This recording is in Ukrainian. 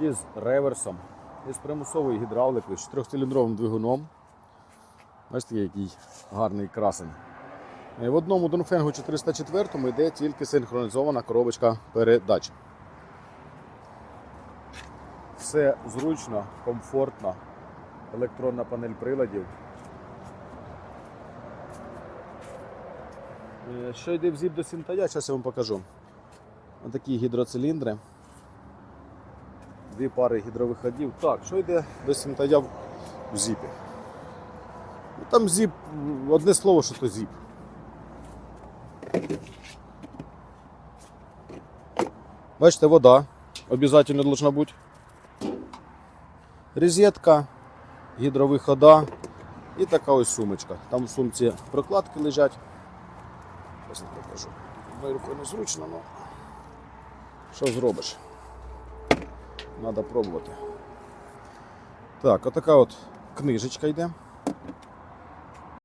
із реверсом, із примусовою гідравликою, з 4-циліндровим двигуном. Бачите, який гарний красень. Е, В одному Донфенгу 404 йде тільки синхронізована коробочка передач. Все зручно, комфортно, електронна панель приладів. Е, Що йде в зіп до синтая, зараз я вам покажу. Ось такі гідроциліндри. Дві пари гідровиходів. Так, що йде до синтая в зіпі? Ну, Там зіп, одне слово, що то зіп. Бачите, вода обов'язково должна бути. Розетка, гідровихода і така ось сумочка. Там в сумці прокладки лежать. Зараз не покажу. Моєю рукою незручно, але що зробиш? Треба пробувати. Так, отака от книжечка йде.